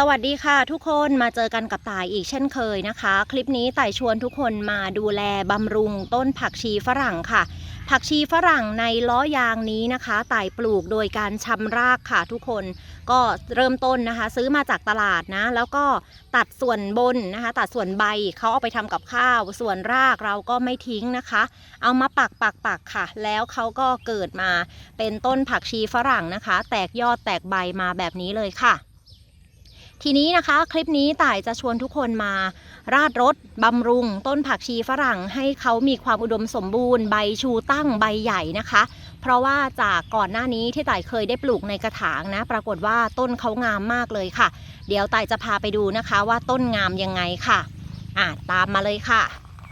สวัสดีค่ะทุกคนมาเจอกันกับต่ายอีกเช่นเคยนะคะ คลิปนี้ต่ายชวนทุกคนมาดูแลบำรุงต้นผักชีฝรั่งค่ะ ผักชีฝรั่งในล้อยางนี้นะคะต่ายปลูกโดยการชำรากค่ะทุกคนก็เริ่มต้นนะคะ ซื้อมาจากตลาดนะ แล้วก็ตัดส่วนบนนะคะ ตัดส่วนใบเขาเอาไปทำกับข้าว ส่วนรากเราก็ไม่ทิ้งนะคะ เอามาปักปักปักค่ะ แล้วเขาก็เกิดมาเป็นต้นผักชีฝรั่งนะคะ แตกยอดแตกใบมาแบบนี้เลยค่ะ ทีนี้นะคะคลิปนี้ต่ายจะชวนทุกคนมา ราดรถบำรุง ต้นผักชีฝรั่งให้เขามีความอุดมสมบูรณ์ ใบชูตั้งใบใหญ่นะคะ เพราะว่าจากก่อนหน้านี้ที่ต่ายเคยได้ปลูกในกระถางนะ ปรากฏว่าต้นเขางามมากเลยค่ะ เดี๋ยวต่ายจะพาไปดูนะคะว่าต้นงามยังไงค่ะอะตามมาเลยค่ะ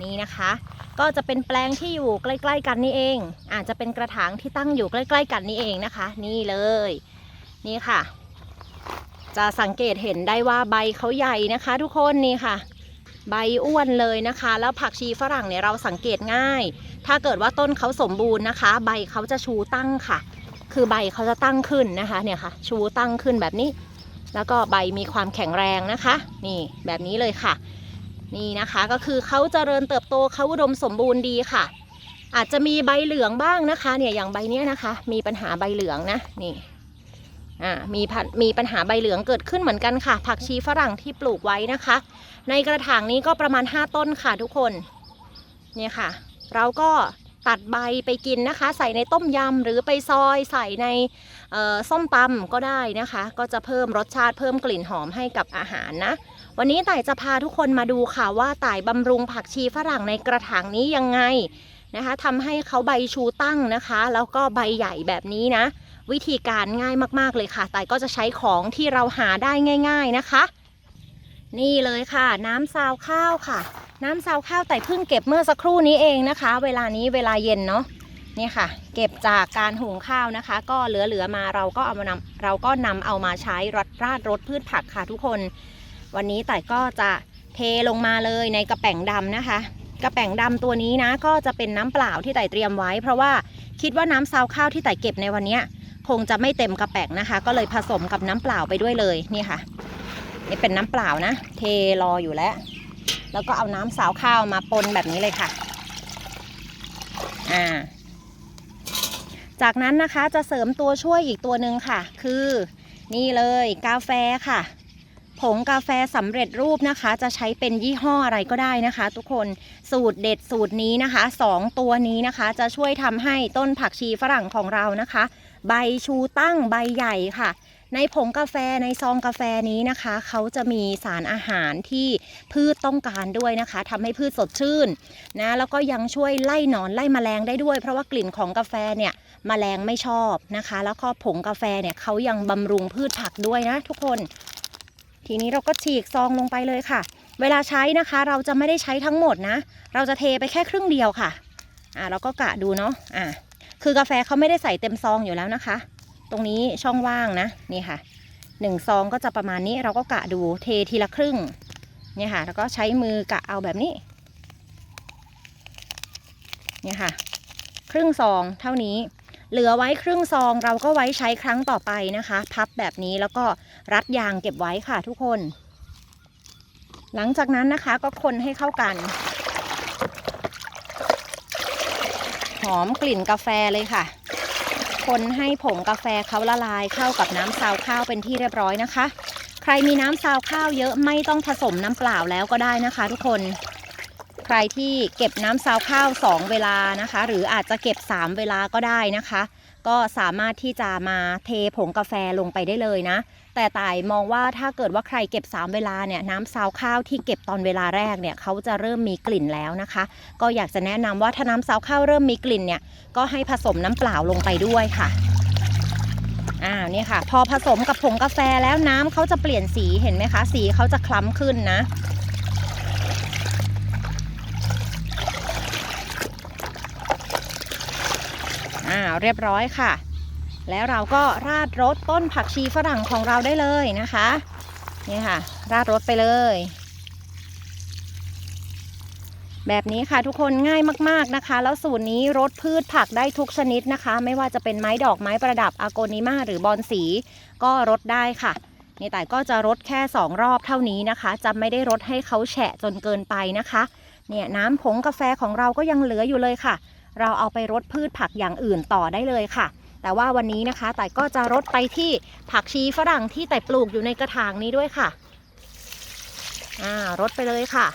นี่นะคะ ก็จะเป็นแปลงที่อยู่ใกล้ ๆ กันนี่เอง อาจจะเป็นกระถางที่ตั้งอยู่ใกล้ ๆ กันนี่เองนะคะ นี่เลย นี่ค่ะ จะสังเกตเห็นได้ว่าใบเขาใหญ่นะคะ ทุกคนนี่ค่ะ ใบอ้วนเลยนะคะ แล้วผักชีฝรั่งเนี่ยเราสังเกตง่าย ถ้าเกิดว่าต้นเขาสมบูรณ์นะคะ ใบเขาจะชูตั้งค่ะ คือใบเขาจะตั้งขึ้นนะคะเนี่ยค่ะ ชูตั้งขึ้นแบบนี้ แล้วก็ใบมีความแข็งแรงนะคะ นี่แบบนี้เลยค่ะ นี่นะคะก็คือเขาเจริญเติบโตเขาอุดมสมบูรณ์ดีค่ะ อาจจะมีใบเหลืองบ้างนะคะ เนี่ยอย่างใบเนี้ยนะคะ มีปัญหาใบเหลืองนะนี่ มีมีปัญหาใบเหลืองเกิดขึ้นเหมือนกันค่ะ ผักชีฝรั่งที่ปลูกไว้นะคะ ในกระถางนี้ก็ประมาณ 5 ต้นค่ะทุกคนเนี่ยค่ะ เราก็ตัดใบไปกินนะคะ ใส่ในต้มยำหรือไปซอยใส่ในซ่อส้มตำก็ได้นะคะ ก็จะเพิ่มรสชาติเพิ่มกลิ่นหอมให้กับอาหารนะ วันนี้ต่ายจะพาทุกคนมาดูค่ะว่าต่ายบำรุงผักชีฝรั่งในกระถางนี้ยังไงนะคะทำให้เขาใบชูตั้งนะคะ แล้วก็ใบใหญ่แบบนี้นะ วิธีการง่ายมากๆเลยค่ะ แต่ก็จะใช้ของที่เราหาได้ง่าย ๆนะคะ นี่เลยค่ะ น้ำซาวข้าวค่ะ น้ำซาวข้าวแต่เพิ่งเก็บเมื่อสักครู่นี้เองนะคะ เวลานี้เวลาเย็นเนาะนี่ค่ะ เก็บจากการหุงข้าวนะคะ ก็เหลือๆมาเราก็เอามานำเราก็นำเอามาใช้รดราดรดพืชผักค่ะทุกคน วันนี้แต่ก็จะเทลงมาเลยในกระแป๋งดำนะคะ กระแป๋งดำตัวนี้นะ ก็จะเป็นน้ำเปล่าที่ไต่เตรียมไว้ เพราะว่าคิดว่าน้ำซาวข้าวที่ไต่เก็บในวันเนี้ย คงจะไม่เต็มกระแป๋งนะคะ ก็เลยผสมกับน้ำเปล่าไปด้วยเลยนี่ค่ะ นี่เป็นน้ำเปล่านะ เทรออยู่แล้ว แล้วก็เอาน้ำสาวข้าวมาปนแบบนี้เลยค่ะอ่าจากนั้นนะคะจะเสริมตัวช่วยอีกตัวหนึ่งค่ะ คือนี่เลยกาแฟค่ะ ผงกาแฟสำเร็จรูปนะคะ จะใช้เป็นยี่ห้ออะไรก็ได้นะคะ ทุกคนสูตรเด็ดสูตรนี้นะคะสองตัวนี้นะคะ จะช่วยทำให้ต้นผักชีฝรั่งของเรานะคะ ใบชูตั้งใบใหญ่ค่ะ ในผงกาแฟในซองกาแฟนี้นะคะ เขาจะมีสารอาหารที่พืชต้องการด้วยนะคะทำให้พืชสดชื่นนะแล้วก็ยังช่วยไล่หนอนไล่แมลงได้ด้วย เพราะว่ากลิ่นของกาแฟเนี่ยแมลงไม่ชอบนะคะ แล้วก็ผงกาแฟเนี่ยเขายังบำรุงพืชผักด้วยนะทุกคน ทีนี้เราก็ฉีกซองลงไปเลยค่ะ เวลาใช้นะคะเราจะไม่ได้ใช้ทั้งหมดนะ เราจะเทไปแค่ครึ่งเดียวค่ะอ่าเราก็กะดูเนาะอ่า คือกาแฟเขาไม่ได้ใส่เต็มซองอยู่แล้วนะคะ ตรงนี้ช่องว่างนะนี่ค่ะหนึ่งซองก็จะประมาณนี้เราก็กะดูเททีละครึ่งเนี่ยค่ะ แล้วก็ใช้มือกะเอาแบบนี้เนี่ยค่ะ ครึ่งซองเท่านี้ เหลือไว้ครึ่งซองเราก็ไว้ใช้ครั้งต่อไปนะคะ พับแบบนี้แล้วก็รัดยางเก็บไว้ค่ะทุกคน หลังจากนั้นนะคะก็คนให้เข้ากัน ห อมกลิ่นกาแฟเลยค่ะ คนให้ผงกาแฟเขาละลายเข้ากับน้ำซาวข้าวเป็นที่เรียบร้อยนะคะ ใครมีน้ำซาวข้าวเยอะไม่ต้องผสมน้ำเปล่าแล้วก็ได้นะคะ ทุกคน ใครที่เก็บน้ำซาวข้าว 2 เวลานะคะ หรืออาจจะเก็บ 3 เวลาก็ได้นะคะ ก็สามารถที่จะมาเทผงกาแฟลงไปได้เลยนะ แต่ต่ายมองว่าถ้าเกิดว่าใครเก็บ 3 เวลาเนี่ยน้ำซาวข้าวที่เก็บตอนเวลาแรกเนี่ยเขาจะเริ่มมีกลิ่นแล้วนะคะ ก็อยากจะแนะนำว่าถ้าน้ำซาวข้าวเริ่มมีกลิ่นเนี่ยก็ให้ผสมน้ำเปล่าลงไปด้วยค่ะอ่าเนี่ยค่ะ พอผสมกับผงกาแฟแล้วน้ำเขาจะเปลี่ยนสีเห็นไหมคะ สีเขาจะคล้ำขึ้นนะ อ่าเรียบร้อยค่ะ แล้วเราก็ราดรสต้นผักชีฝรั่งของเราได้เลยนะคะนี่ค่ะ ราดรสไปเลย แบบนี้ค่ะทุกคนง่ายมากๆนะคะ แล้วสูตรนี้รดพืชผักได้ทุกชนิดนะคะ ไม่ว่าจะเป็นไม้ดอกไม้ประดับอาโกนิมาหรือบอนสี ก็รดได้ค่ะนี่แต่ก็จะรดแค่ 2 รอบเท่านี้นะคะ จะไม่ได้รดให้เขาแฉะจนเกินไปนะคะ เนี่ยน้ำผงกาแฟของเราก็ยังเหลืออยู่เลยค่ะ เราเอาไปรดพืชผักอย่างอื่นต่อได้เลยค่ะ แต่ว่าวันนี้นะคะแต่ก็จะรดไปที่ผักชีฝรั่งที่แต่ปลูกอยู่ในกระถางนี้ด้วยค่ะอ่ารดไปเลยค่ะ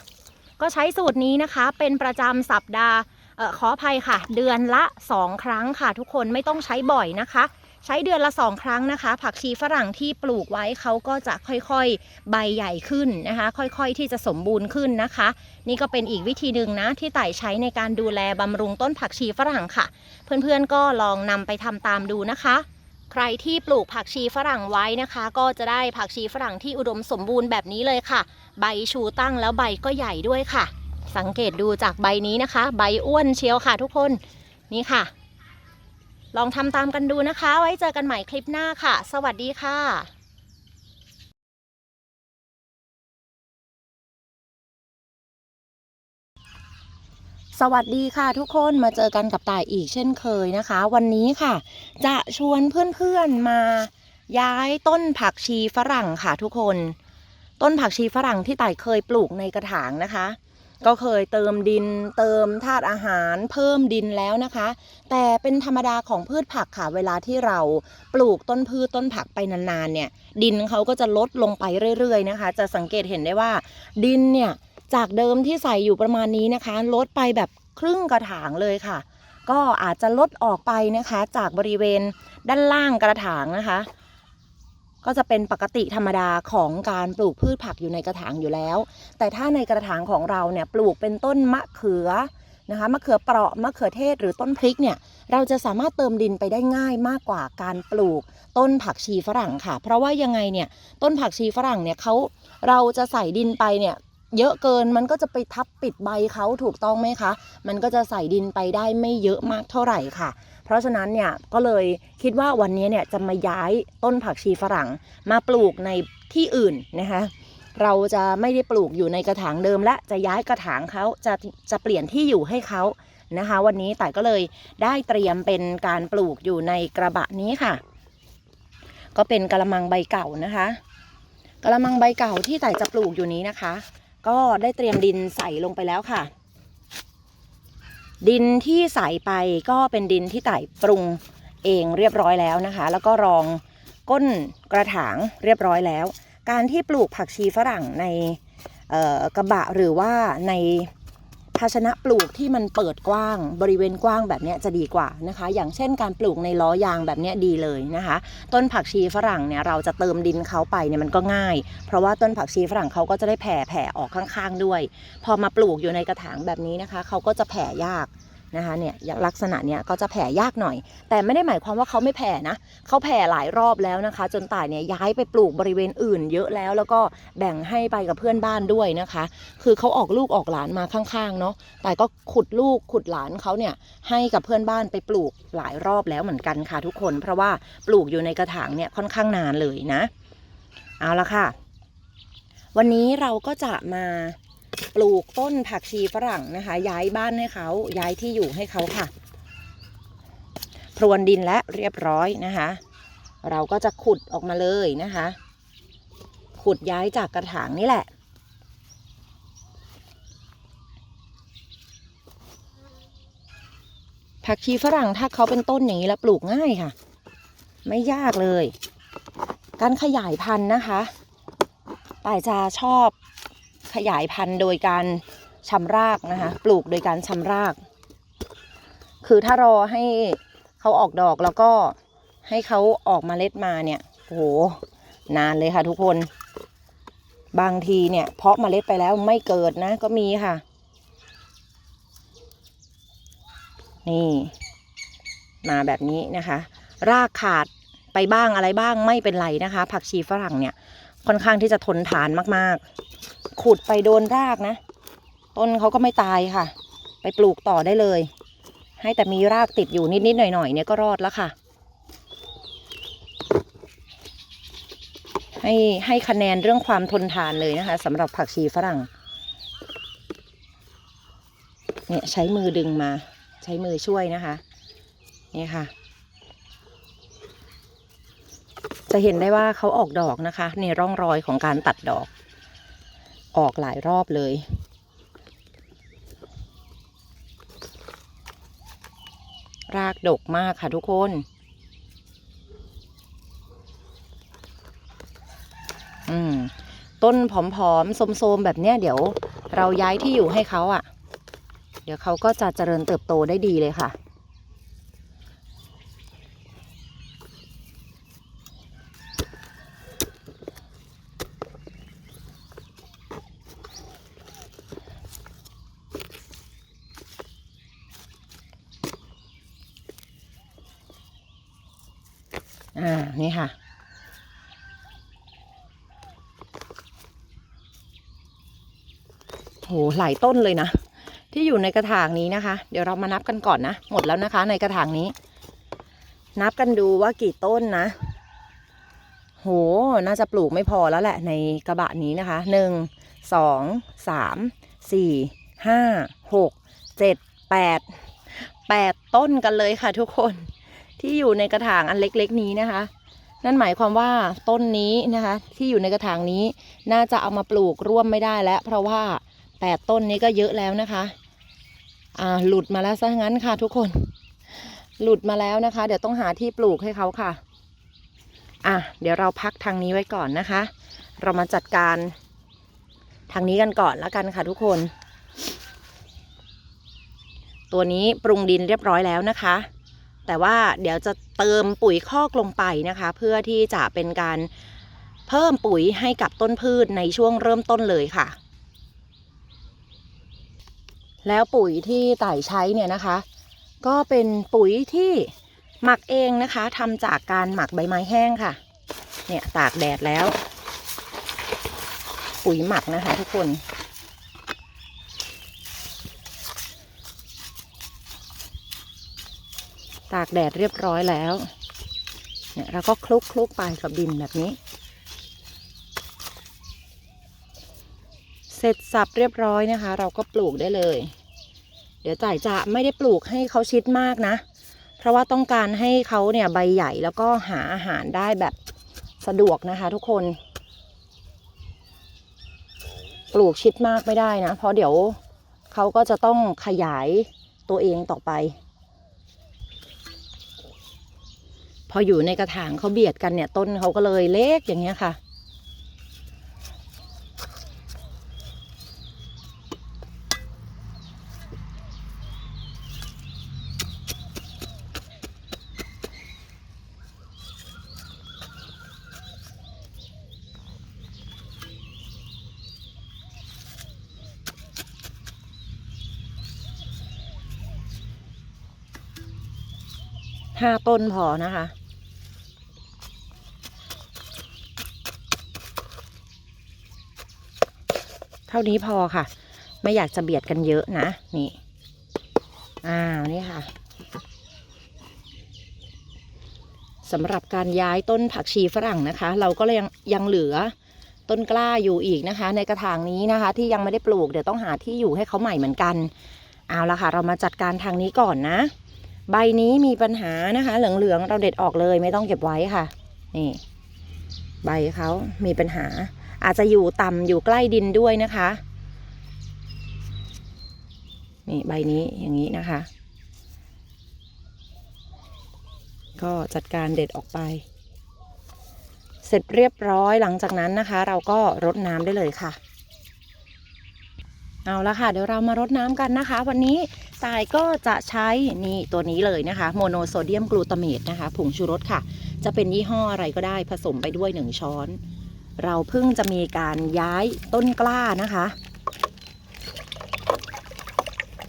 ก็ใช้สูตรนี้นะคะเป็นประจำสัปดาห์ออขออภัยค่ะ เดือนละ 2 ครั้งค่ะ ทุกคนไม่ต้องใช้บ่อยนะคะ ใช้เดือนละ2ครั้งนะคะ ผักชีฝรั่งที่ปลูกไว้เขาก็จะค่อยๆ ใบใหญ่ขึ้นนะคะ ค่อยๆที่จะสมบูรณ์ขึ้นนะคะ นี่ก็เป็นอีกวิธีหนึ่งนะที่ไต่ใช้ในการดูแลบำรุงต้นผักชีฝรั่งค่ะ เพื่อนๆก็ลองนำไปทำตามดูนะคะใครที่ปลูกผักชีฝรั่งไว้นะคะ ก็จะได้ผักชีฝรั่งที่อุดมสมบูรณ์แบบนี้เลยค่ะ ใบชูตั้งแล้วใบก็ใหญ่ด้วยค่ะ สังเกตดูจากใบนี้นะคะ ใบอ้วนเชียวค่ะทุกคนนี่ค่ะ ลองทำตามกันดูนะคะ ไว้เจอกันใหม่คลิปหน้าค่ะ สวัสดีค่ะสวัสดีค่ะทุกคนมาเจอกันกับต่ายอีกเช่นเคยนะคะ วันนี้ค่ะ จะชวนเพื่อนๆมาย้ายต้นผักชีฝรั่งค่ะทุกคน ต้นผักชีฝรั่งที่ต่ายเคยปลูกในกระถางนะคะ ก็เคยเติมดินเติมธาตุอาหารเพิ่มดินแล้วนะคะ แต่เป็นธรรมดาของพืชผักค่ะเวลาที่เราปลูกต้นพืชต้นผักไปนานๆเนี่ยดินเขาก็จะลดลงไปเรื่อยๆนะคะ จะสังเกตเห็นได้ว่า ดินเนี่ยจากเดิมที่ใส่อยู่ประมาณนี้นะคะ ลดไปแบบครึ่งกระถางเลยค่ะ ก็อาจจะลดออกไปนะคะ จากบริเวณด้านล่างกระถางนะคะ ก็จะเป็นปกติธรรมดาของการปลูกพืชผักอยู่ในกระถางอยู่แล้ว แต่ถ้าในกระถางของเราเนี่ยปลูกเป็นต้นมะเขือนะคะมะเขือเปราะมะเขือเทศหรือต้นพริกเนี่ยเราจะสามารถเติมดินไปได้ง่ายมากกว่าการปลูกต้นผักชีฝรั่งค่ะ เพราะว่ายังไงเนี่ยต้นผักชีฝรั่งเนี่ยเขาเราจะใส่ดินไปเนี่ย เยอะเกินมันก็จะไปทับปิดใบเขาถูกต้องไหมคะ มันก็จะใส่ดินไปได้ไม่เยอะมากเท่าไหร่ค่ะ เพราะฉะนั้นเนี่ยก็เลยคิดว่าวันนี้เนี่ยจะมาย้ายต้นผักชีฝรั่ง มาปลูกในที่อื่นนะคะเราจะไม่ได้ปลูกอยู่ในกระถางเดิมและจะย้ายกระถางเขาจะจะเปลี่ยนที่อยู่ให้เขานะคะ วันนี้แต่ก็เลยได้เตรียมเป็นการปลูกอยู่ในกระบะนี้ค่ะ ก็เป็นกระมังใบเก่านะคะกระมังใบเก่าที่แต่จะปลูกอยู่นี้นะคะ ก็ได้เตรียมดินใส่ลงไปแล้วค่ะ ดินที่ใส่ไปก็เป็นดินที่ไต่ปรุงเองเรียบร้อยแล้วนะคะ แล้วก็รองก้นกระถางเรียบร้อยแล้ว การที่ปลูกผักชีฝรั่งในกระบะหรือว่าใน ภาชนะปลูกที่มันเปิดกว้างบริเวณกว้างแบบนี้จะดีกว่านะคะ อย่างเช่นการปลูกในล้อยางแบบนี้ดีเลยนะคะ ต้นผักชีฝรั่งเนี่ยเราจะเติมดินเขาไปเนี่ยมันก็ง่าย เพราะว่าต้นผักชีฝรั่งเขาก็จะได้แผ่แผ่ออกข้างๆด้วย พอมาปลูกอยู่ในกระถางแบบนี้นะคะเขาก็จะแผ่ยาก นะคะเนี่ยลักษณะเนี้ยก็จะแผ่ยากหน่อย แต่ไม่ได้หมายความว่าเขาไม่แผ่นะเขาแผ่หลายรอบแล้วนะคะ จนต่ายเนี่ยย้ายไปปลูกบริเวณอื่น เยอะแล้วแล้วก็แบ่งให้ไปกับเพื่อนบ้านด้วยนะคะ คือเขาออกลูกออกหลานมาข้างๆเนาะแต่ก็ขุดลูกขุดหลานเขาเนี่ยให้กับเพื่อนบ้านไปปลูกหลายรอบแล้วเหมือนกันค่ะทุกคน เพราะว่าปลูกอยู่ในกระถางเนี่ยค่อนข้างนานเลยนะ เอาละค่ะ วันนี้เราก็จะมา ปลูกต้นผักชีฝรั่งนะคะ ย้ายบ้านให้เขาย้ายที่อยู่ให้เขาค่ะ พรวนดินและเรียบร้อยนะคะ เราก็จะขุดออกมาเลยนะคะ ขุดย้ายจากกระถางนี่แหละผักชีฝรั่งถ้าเขาเป็นต้นอย่างนี้แล้วปลูกง่ายค่ะ ไม่ยากเลย การขยายพันธุ์นะคะป่ายจะชอบ ขยายพันธุ์โดยการชำรากนะคะ ปลูกโดยการชำราก คือถ้ารอให้เขาออกดอกแล้วก็ให้เขาออกมาเล็ดมาเนี่ยโหนานเลยค่ะทุกคน บางทีเนี่ย เพาะมาเล็ดไปแล้วไม่เกิดนะ ก็มีค่ะ นี่ มาแบบนี้นะคะ รากขาดไปบ้างอะไรบ้างไม่เป็นไรนะคะ ผักชีฝรั่งเนี่ย ค่อนข้างที่จะทนทานมากๆ ขุดไปโดนรากนะ ต้นเขาก็ไม่ตายค่ะ ไปปลูกต่อได้เลย ให้แต่มีรากติดอยู่นิดๆหน่อยๆเนี่ยก็รอดแล้วค่ะ ให้ให้คะแนนเรื่องความทนทานเลยนะคะสำหรับผักชีฝรั่ง เนี่ยใช้มือดึงมา ใช้มือช่วยนะคะนี่ค่ะ จะเห็นได้ว่าเขาออกดอกนะคะในร่องรอยของการตัดดอก ออกหลายรอบเลย รากดกมากค่ะทุกคน อืม ต้นผอมๆโสมๆ แบบเนี้ยเดี๋ยวเราย้ายที่อยู่ให้เขาอะ่ะ เดี๋ยวเขาก็จะเจริญเติบโตได้ดีเลยค่ะ อ่า นี่ค่ะ โหลายต้นเลยนะ ที่อยู่ในกระถางนี้นะคะ เดี๋ยวเรามานับกันก่อนนะ หมดแล้วนะคะ ในกระถางนี้ นับกันดูว่ากี่ต้นนะ โห น่าจะปลูกไม่พอแล้วแหละ ในกระบะนี้นะคะหนึ่งสองสามสี่ห้าหกเจ็ดแปดแปดต้นกันเลยค่ะทุกคนที่อยู่ในกระถางอันเล็กๆนี้นะคะ นั่นหมายความว่าต้นนี้นะคะ ที่อยู่ในกระถางนี้น่าจะเอามาปลูกร่วมไม่ได้แล้ว เพราะว่า แปดต้นนี้ก็เยอะแล้วนะคะ อ่า หลุดมาแล้วซะงั้นค่ะทุกคน หลุดมาแล้วนะคะ เดี๋ยวต้องหาที่ปลูกให้เขาค่ะ อะ เดี๋ยวเราพักทางนี้ไว้ก่อนนะคะ เรามาจัดการทางนี้กันก่อนแล้วกันค่ะทุกคน ตัวนี้ปรุงดินเรียบร้อยแล้วนะคะ แต่ว่าเดี๋ยวจะเติมปุ๋ยคอกลงไปนะคะ เพื่อที่จะเป็นการเพิ่มปุ๋ยให้กับต้นพืชในช่วงเริ่มต้นเลยค่ะ แล้วปุ๋ยที่ต่ใช้เนี่ยนะคะ ก็เป็นปุ๋ยที่หมักเองนะคะทำจากการหมักใบไม้แห้งค่ะ เนี่ยตากแดดแล้ว ปุ๋ยหมักนะคะทุกคนตากแดดเรียบร้อยแล้ว เนี่ยเราก็คลุกคลุกไปกับดินแบบนี้ เสร็จสับเรียบร้อยนะคะ เราก็ปลูกได้เลย เดี๋ยวจ่ายจะไม่ได้ปลูกให้เขาชิดมากนะ เพราะว่าต้องการให้เขาเนี่ยใบใหญ่แล้วก็หาอาหารได้แบบสะดวกนะคะ ทุกคน ปลูกชิดมากไม่ได้นะ เพราะเดี๋ยวเขาก็จะต้องขยายตัวเองต่อไป พออยู่ในกระถางเขาเบียดกันเนี่ยต้นเขาก็เลยเล็กอย่างเงี้ยค่ะ ห้าต้นพอนะคะ เท่านี้พอค่ะ ไม่อยากจะเบียดกันเยอะนะ นี่ อ้าว นี่ค่ะสำหรับการย้ายต้นผักชีฝรั่งนะคะ เราก็ยังยังเหลือต้นกล้าอยู่อีกนะคะ ในกระถางนี้นะคะ ที่ยังไม่ได้ปลูกเดี๋ยวต้องหาที่อยู่ให้เขาใหม่เหมือนกัน เอาละค่ะ เรามาจัดการทางนี้ก่อนนะ ใบนี้มีปัญหานะคะเหลืองๆเราเด็ดออกเลยไม่ต้องเก็บไว้ค่ะ นี่ ใบเขามีปัญหา อาจจะอยู่ต่ำอยู่ใกล้ดินด้วยนะคะ นี่ใบนี้อย่างนี้นะคะ ก็จัดการเด็ดออกไป เสร็จเรียบร้อยหลังจากนั้นนะคะ เราก็รดน้ำได้เลยค่ะ เอาละค่ะ เดี๋ยวเรามารดน้ำกันนะคะ วันนี้ตายก็จะใช้นี่ตัวนี้เลยนะคะ โมโนโซเดียมกลูตาเมตนะคะ ผงชูรสค่ะ จะเป็นยี่ห้ออะไรก็ได้ผสมไปด้วยหนึ่งช้อน เราเพิ่งจะมีการย้ายต้นกล้านะคะ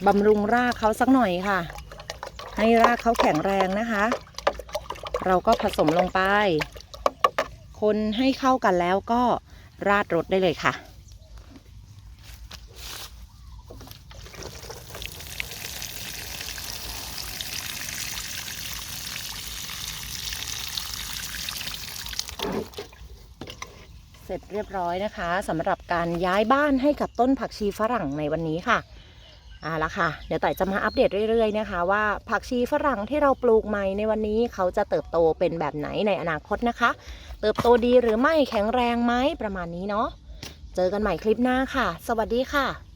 บำรุงรากเขาสักหน่อยค่ะ ให้รากเขาแข็งแรงนะคะ เราก็ผสมลงไป คนให้เข้ากันแล้วก็ราดรสได้เลยค่ะ ร็จเรียบร้อยนะคะสำหรับการย้ายบ้านให้กับต้นผักชีฝรั่งในวันนี้ค่ะเอาละค่ะ เดี๋ยวต่อยจะมาอัปเดตเรื่อยๆนะคะ ว่าผักชีฝรั่งที่เราปลูกใหม่ในวันนี้เขาจะเติบโตเป็นแบบไหนในอนาคตนะคะ เติบโตดีหรือไม่แข็งแรงไหมประมาณนี้เนาะเจอกันใหม่คลิปหน้าค่ะ สวัสดีค่ะ